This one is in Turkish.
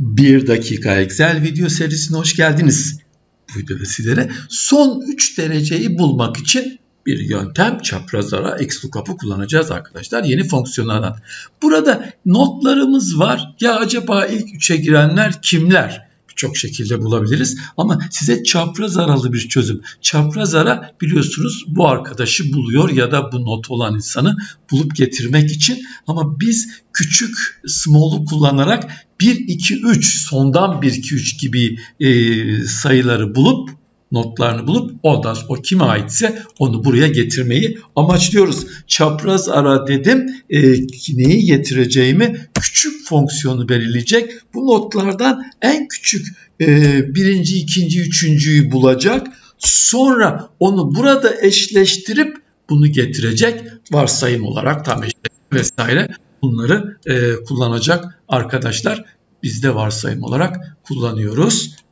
1 dakika Excel video serisine hoş geldiniz. Bu videoda sizlere son 3 dereceyi bulmak için bir yöntem çapraz ara XLOOKUP'ı kullanacağız arkadaşlar yeni fonksiyonlardan. Burada notlarımız var. Ya acaba ilk 3'e girenler kimler? Birçok şekilde bulabiliriz ama size çapraz aralı bir çözüm. Çapraz ara biliyorsunuz bu arkadaşı buluyor ya da bu not olan insanı bulup getirmek için ama biz küçük small'u kullanarak 1 2 3 sondan 1 2 3 gibi e, sayıları bulup notlarını bulup ondan o kime aitse onu buraya getirmeyi amaçlıyoruz. Çapraz ara dedim e, neyi getireceğimi küçük fonksiyonu belirleyecek. Bu notlardan en küçük e, birinci, ikinci, üçüncüyü bulacak. Sonra onu burada eşleştirip bunu getirecek varsayım olarak tam eşleştirme vesaire bunları e, kullanacak arkadaşlar. Biz de varsayım olarak kullanıyoruz.